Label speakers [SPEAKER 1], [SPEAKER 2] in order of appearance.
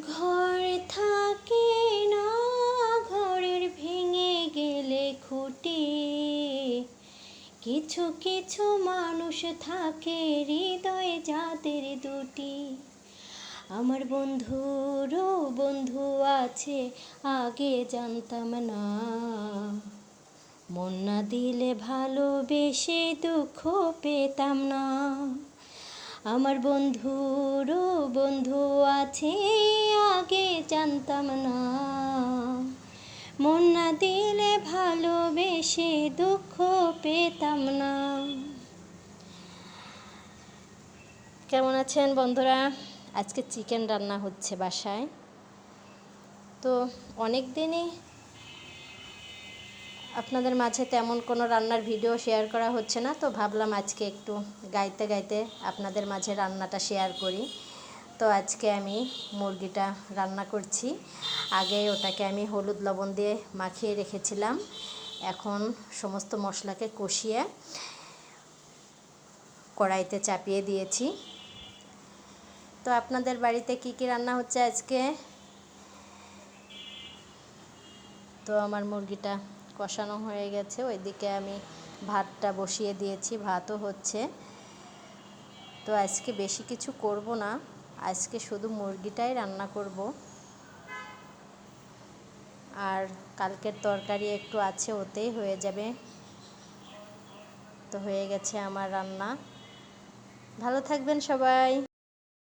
[SPEAKER 1] ঘর থাকে না, ঘরের ভেঙে গেলে খুঁটি। কিছু কিছু মানুষ থাকে হৃদয়ে যাদের দুটি। আমার বন্ধুরও বন্ধু আছে, আগে জানতাম না। মন না দিলে ভালোবেসে দুঃখ পেতাম না। আমার বন্ধুরও বন্ধু আছে, আগে জানতাম না। মন না দিলে ভালোবেসে দুঃখ পেতাম না। কেমন আছেন বন্ধুরা? আজকে চিকেন রান্না হচ্ছে বাসায়। তো অনেক দিনই আপনাদের মাঝে তেমন কোনো রান্নার ভিডিও শেয়ার করা হচ্ছে না, তো ভাবলাম আজকে একটু গাইতে গাইতে আপনাদের মাঝে রান্নাটা শেয়ার করি। তো আজকে আমি মুরগিটা রান্না করছি। আগে ওটাকে আমি হলুদ লবণ দিয়ে মাখিয়ে রেখেছিলাম। এখন সমস্ত মশলাকে কষিয়ে কড়াইতে চাপিয়ে দিয়েছি। তো আপনাদের বাড়িতে কি কি রান্না হচ্ছে আজকে? তো আমার মুরগিটা কষানো হয়ে গেছে। ওইদিকে আমি ভাতটা বসিয়ে দিয়েছি, ভাতও হচ্ছে। তো আজকে বেশি কিছু করব না, আজকে শুধু মুরগিটাই রান্না করব। আর কালকের তরকারি একটু আছে, ওতেই হয়ে যাবে। তো হয়ে গেছে আমার রান্না। ভালো থাকবেন সবাই।